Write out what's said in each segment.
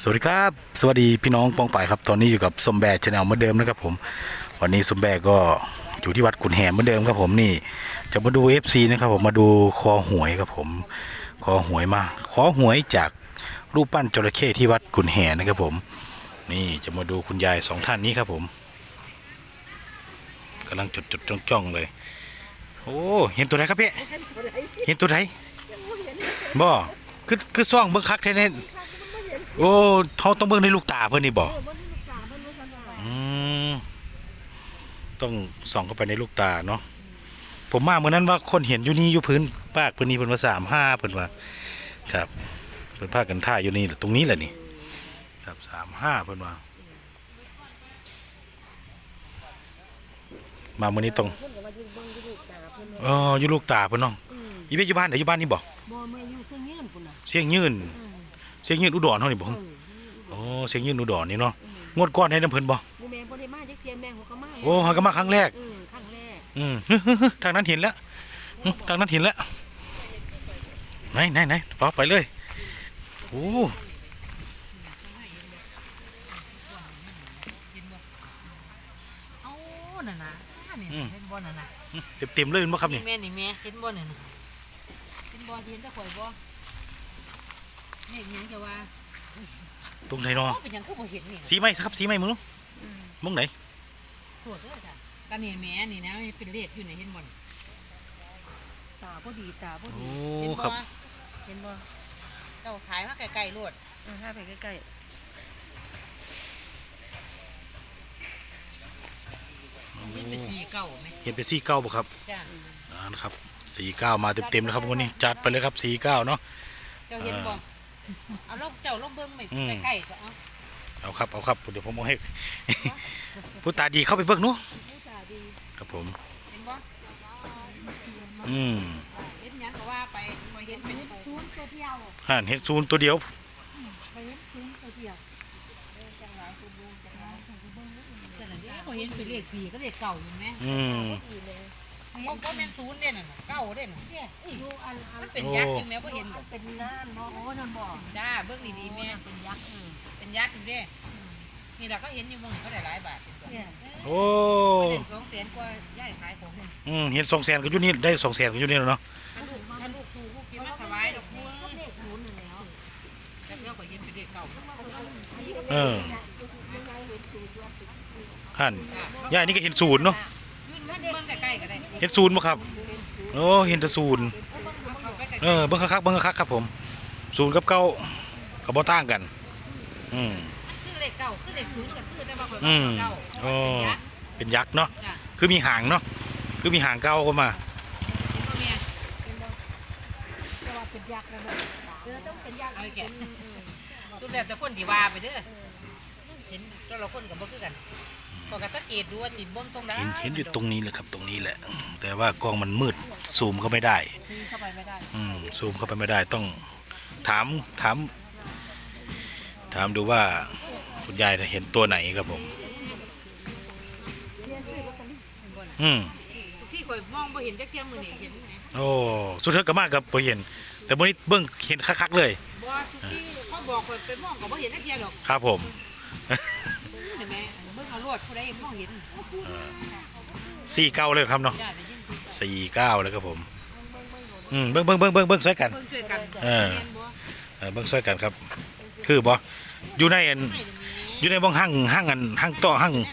สวัสดีครับ สวัสดีพี่น้องปองป่ายครับ ตอนนี้อยู่กับสมแบกชาแนลเหมือนเดิมนะครับผม วันนี้สมแบกก็อยู่ที่วัดขุนแหเหมือนเดิมครับผมนี่ จะมาดู FC นะครับผมมาดูคอหวยครับผมคอหวยมาขอหวยจากรูปปั้นจระเข้ที่วัดขุนแหนะครับผม นี่จะมาดูคุณยายสองท่านนี้ครับผมกำลังจดจดจ้องจ้องเลย โอ้เห็นตัวไหนครับพี่เห็นตัวไหนบ่คือคือซ่องเบิ่งคักแท้เน่ โอ้เขาต้องเบิ่งในลูกตาเพิ่นนี่บ่อืมต้องส่องเข้าไปในลูกตาเนาะผมมาเมื่อนั้นว่าคนเห็นอยู่นี่อยู่พื้นปากเพิ่นนี่เพิ่นว่าสามห้าเพิ่นว่าครับเพิ่นพากันท่าอยู่นี่แหละตรงนี้แหละนี่ ครับสามห้าเพิ่นว่ามามื้อนี้ต้องเพิ่นก็มายืนเบิ่งอยู่ลูกตาเพิ่นเอออยู่ลูกตาเพิ่นเนาะอืมอีเวอยู่บ้านไหนอยู่บ้านนี่บ่บ่มาอยู่เชิงยืนพุ่นน่ะเสียงยืนอืม เสียงยืนอุดรเฮานี่บ่เออโอ้เสียงยืนอุดรนี่เนาะงวดก่อนให้น้ำเพิ่นบ่บ่แม่นบ่ได้มาจักเที่ยแม่หัวก็มาโอ้เฮาก็มาครั้งแรกอืมครั้งแรกอืมทางนั้นเห็นแล้วฮึทางนั้นเห็นแล้วไหนไหนไหนปอไปเลยโอ้เอาน่ะนะอันนี้เห็นบ่น่ะนะเต็มเต็มๆเลยเห็นบ่ครับนี่แม่นี่แม่เห็นบ่น่ะนะเห็นบ่ที่เห็นแตะข่อยบ่ นี่เห็นจะว่าตรงไหนเนาะเอาเป็นหยังคือบ่เห็นนี่สีไหมครับสีไหมมึงลูกมึงไหนตัวเด้อจ้ะกันนี่แม่นี่นะมันเป็นเลขอยู่ไหนเห็นบ่น่ะตาบ่ดีตาบ่โอ้ดีเห็นคบ่รับ เห็นบ่เจ้าขายมาไกลๆโลดเออถ้าไปใกล้เห็นเป็นสีเก่าไหมเห็นเป็นสีเก้าบ่ครับจ้ะอ่านะครับสีเก้ามาเต็มเต็มๆแล้วครับวันนี้จัดไปเลยครับสีเก้าเนาะ เจ้าเห็นบ่ เอาลองเจ้าลองเบิ่งไหมอืม ใกล้ๆก็เอาเอาครับเอาครับเดี๋ยวผมเอาให้ ผู้ตาดีเข้าไปเบิ่งหนู้ๆผู้ตาดีครับผม เห็นบ่อืมเห็นหยังก็ว่าไปบ่เห็นเป็นศูนย์ตัวเดียวห่านเห็ดซูนตัวเดียว ไปเห็นศูนย์ตัวเดียวจังหวะคุณดูจังหวะแต่นั่นเด้บ่เห็นเป็นเลขสีก็เลขเก่าอยู่แม่อืม ดีเลย บ่บ่แม่นศูนย์เด้นั่นน่ะเก้าเด้น่ะเนี่ยอยู่อันอันมันเป็นยักษ์อยู่แม่บ่เห็นบ่เป็นน่านบ่โอ้นั่นบ่จ้าเบิ่งดีๆแม่เป็นยักษ์เออเป็นยักษ์อยู่เด้นี่ล่ะเขาเห็นอยู่บ่นี่เขาได้หลายบาทเป็นตัวเนี่ยโอ้เด็กสองแสนกว่าย่ายขายของนี่อืมเห็นสองแสนก็อยู่นี่ได้สองแสนก็อยู่นี่แล้วเนาะถ้าลูกถ้าลูกถูกลูกกินมาถวายดอกมือเลขศูนย์นั่นแหล้วแล้วก็เห็นเป็นเลขเก่าเออห่านย่านี่ก็เห็นศูนย์เนาะยื่น เบิ่งใกล้ๆก็ได้เห็นศูนย์บ่ครับโอ้เห็นแต่ศูนย์เอาไปใกล้เออเบิ่งคักๆเบิ่งคักๆครับผมศูนย์กับเก้าก็บ่ต่างกัน อืมๆคือเลขเก่าคือเลขศูนย์ก็คือแต่ว่าข่อยอืว่ามเก่าโอ้เป็นยักษ์เป็นยักษ์เนาะจ้ะคือมีหางเนาะคือมีหางเก้าเข้ามาเห็นบ่แม่แต่ว่าเป็นยักษ์นะเออต้องเป็นยักษ์เอาไปแกะสุดแล้วแต่คนที่ว่าไปเด้อเห็นแต่ละคนก็บ่คือกัน ก็ก็สังเกตดูว่าติเบิ่งตรงใดเห็นเห็นอยู่ตรงนี้แหละครับ ตรงนี้แหละ แต่ว่ากล้องมันมืดซูมเข้าไม่ได้ซื้อเข้าไปไม่ได้ อืมซูมเข้าไปไม่ได้ต้องถามถาม ถามดูว่าคุณยายเห็นตัวไหนครับผม อืมที่ข่อยมองบ่เห็นจักเที่ยมื้อนี้เห็นไหมโอ้สุดท้ายก็มากกับบ่เห็น แต่วันนี้เบิ้งเห็นคักๆเลย บ่ทุกที่เขาบอกข่อยไปมองก็บ่เห็นจักเที่ยหรอกครับผมเห็น ไหมเบิ่งเอารวดผู้ใดมองเห็นสี่เก้าเลยครับเนาะจ้าได้ยินสี่เก้าเลยครับผมอืมเบิ้งเบิ้งเบิ้งเบิ้งเบิ้งช่วยกันเบิ่งช่วยกันเออ แม่นบ่เออเบิ้งช่วยกันครับ คือบ่อยู่ในอันไม่ได้มีอยู่ในบ้องห้างห้างอันห้างต่อห้างแน่น่ะ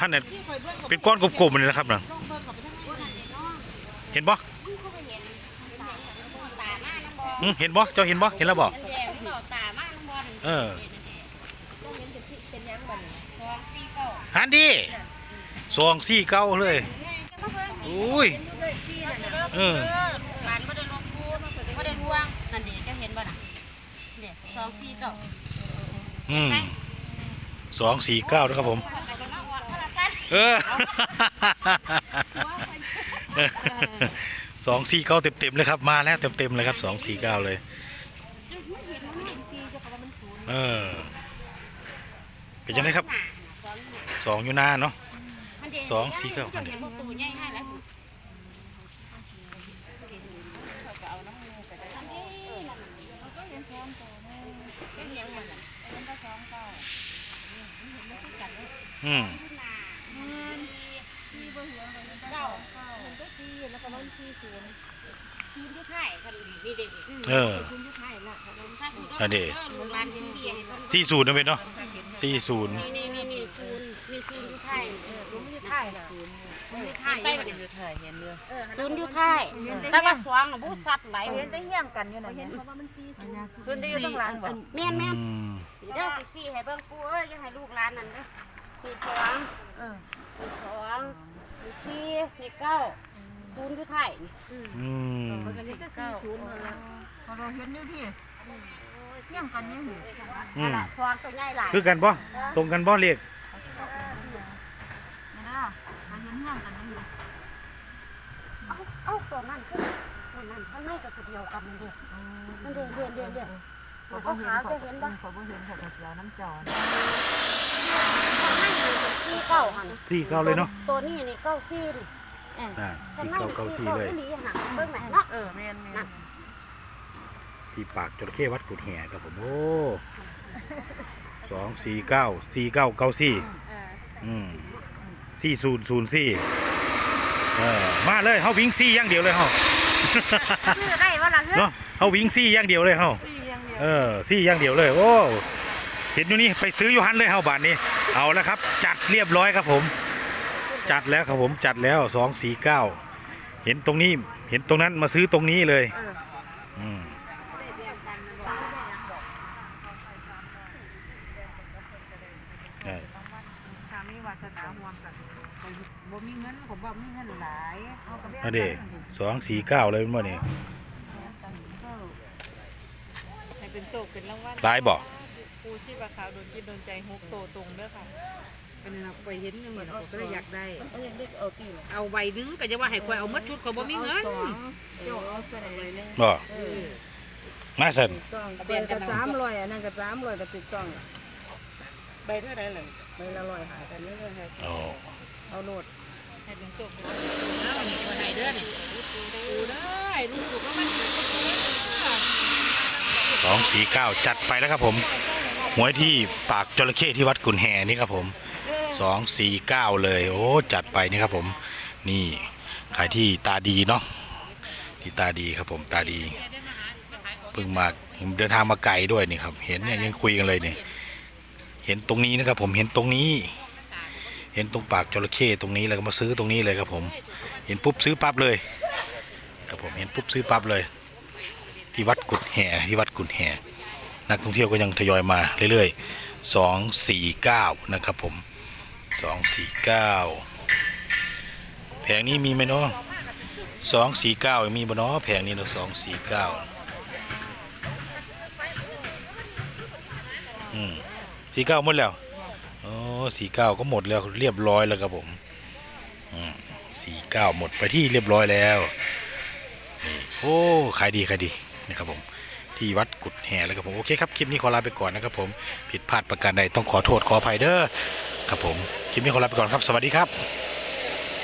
ห้างเนี่ยที่ข่อยเบิ่งเป็นก้อนกลมๆเลยนะครับน่ะลองเบิ่งเข้าไปทางในเนาะเห็นบ่อืมเห็นบ่เจ้าเห็นบ่เห็นแล้วบ่แดงเนาะตามาน้ำบ่เออต้องเห็นเป็นสิเป็นยัง บัดนี้สองสี่เก้าหันดีสองสี่เก้าเลย อุ้ยเลยซี่นั่นน่ะเออ หลานบ่ได้ลงพูบ่ได้ลวงนั่นดิจะเห็นบ่น่ะเด็กสองสี่เก้าอืมสองสี่เก้านะครับผมไปจะมาออดพลังกันเออสองสี่เก้าเต็มเต็มๆเลยครับมาแล้วเต็มเต็มๆเลยครับสองสี่เก้าเลยซี่เจ้าก็ว่ามันศูนย์เออ เป็นยังไงครับสองอยู่หน้าเนาะสองสี่เก้าเห็นพวกตัวใหญ่ให้แล้วเเป็นยังไงล่ะเป็นก็สองเก้าอืมสี่บ่เก้าเก้ามันก็สี่แล้วก็มันสี่ศูนย์ ศูนย์ที่ไทยกันนี่เด็กเออศูนย์ที่ไทยน่ะเขาเป็นถ้าคุณอันนี้ลูกหลานที่เสียให้คนสี่ศูนย์นะเป็นเนาะสี่ศูนย์นี่นี่นี่นี่ศูนย์นี่ศูนย์ที่ไทยเออศูนย์ที่ไทยน่ะศูนย์ที่ไทยใต้มันอยู่ถ่ายเห็นเด้อศูนย์ที่ไทยแต่ว่าสว่างน่ะผู้สัตว์ไหลเห็นแต่เฮี้ยงกันอยู่นั่นเห็เห็นนเขาว่ามันสี่ศูนย์ส่วนที่อยู่ข้างหลังบ่แม่นแม่นอืมเดี๋ยวสิสี่ให้เบิ่งกูเอ้ยยังให้ลูกหลานนั่นเด้อมีสองเออมีสองมีสี่มีเก้า ศูนย์อยู่ไทยนี่อืมมันก็สิก็สี่ศูนย์นั่นล่ะพอเราเห็นอยู่พี่เฮี้ยงกันอยู่พี่อืนั่นมล่ะสองตัวใหญ่หลายคือกันบ่ตรงกันบ่เรียกนี่นะเราเห็นเฮี้ยงกันอยู่เอ้าเอ้าตัวนั้นคือตัวนั้นข้างในก็ตัวเดียวกันนั่นเด้อนั่นเด้อเด้อเด้อเด้อเขาเขาเห็นขาวเขาจะเห็นบ่เขาบ่เห็นเขาก็เสียวน้ำจอนข้างในนี่สี่เก้าหั่นสี่เก้าเลยเนาะตัวนี้นี่เก้าสี่นี่ อ่าข้างสี่ในเก้านี่เก้าสี่สี่เลยเก้าอีหลีหั่นเบิ่งแม่เนาะเออแม่นแม่นที่ปากจระเข้วัดกุดแห่ครับผมโอ้สองสี่เก้าสี่เก้าเก้าสี่อืมสี่ศูนย์ศูนย์สี่เออมาเลยเฮาวิ่งสี่อย่างเดียวเลยเฮาซื้อได้บ่ล่ะเฮ้ยเนาะเฮาวิ่งซี่อย่างเดียวเลยเฮาพี่ยังเดียว เออซี่อย่างเดียวเลย โอ้เห็นอยู่นี่ไปซื้ออยู่หันเลยเฮาบาทนี้ เอาแล้วครับ จัดเรียบร้อยครับผม จัดแล้วครับผมจัดแล้วสองสี่เก้าเห็นตรงนี้เห็นตรงนั้นมาซื้อตรงนี้เลยอืมเออถ้ามีวาสนาห่วงกันก็บ่มีเงินผมบ่มีเงินหลายเอาก็เอาเด้สองสี่เก้าเลยมั้งนี่ให้เป็นโศกเป็นรางวัลลายบอกปูชีพขาวโดนจิตโดนใจฮุกโตตรงเด้อค่ะ อันนี้เราไปเห็นอย่างนี้เราก็เลยอยากได้เอาอย่างเด็กเอาตีเอาใบหนึงก็จะว่าให้ข่อยเอาหมดชุดข่อยบ่มีเงิน เจ้าเอาตัวไหนเลยบอกมาสันต้องเปลี่ยนกับสามร้อยอันนั้นกับสามร้อยก็ถูกต้องใบเท่าไหรเลยใบละร้อยหากันเลยโอ้เอาโลดให้เป็นโศกเป็นเอาอันนี้ข่อยให้เด้อนี่ปูได้ลูกถูกแล้วมันถูกก็ถูกสองสี่เก้าจัดไปแล้วครับผมหวยที่ปากจระเข้ที่วัดกุนแห่นี่ครับผม สองสี่เก้าเลย โอ้จัดไปนี่ครับผมนี่ใครที่ตาดีเนาะที่ตาดีครับผมตาดีเพิ่งมาเดินทางมาไกลด้วยนี่ครับ เห็นเนี่ยยังคุยกันเลยเนี่ยเห็นตรงนี้นะครับ ผมเห็นตรงนี้ เห็นตรงปากจระเข้ตรงนี้แล้วก็มาซื้อตรงนี้เลยครับ ผม เห็นปุ๊บซื้อปั๊บเลยครับผมเห็นปุ๊บซื้อปั๊บเลย ที่วัดกุดแห่ที่วัดกุดแห่นักท่องเที่ยวก็ยังทยอยมาเรื่อยๆสองสี่เก้านะครับผม สองสี่เก้าแผงนี้มีไหมเนาะสองสี่เก้ามีบ่เนาะแผงนี้เนาะสองสี่เก้าอืมสี่เก้าหมดแล้วโอ้สี่เก้าก็หมดแล้วเรียบร้อยแล้วครับผมอืมสี่เก้าหมดไปที่เรียบร้อยแล้ว โอ้ขายดีขายดีนะครับผม ที่วัดกุดแห่แล้วครับผมโอเคครับคลิปนี้ขอลาไปก่อนนะครับผมผิดพลาดประการใดต้องขอโทษขออภัยเด้อครับผมคลิปนี้ขอลาไปก่อนครับ สวัสดีครับ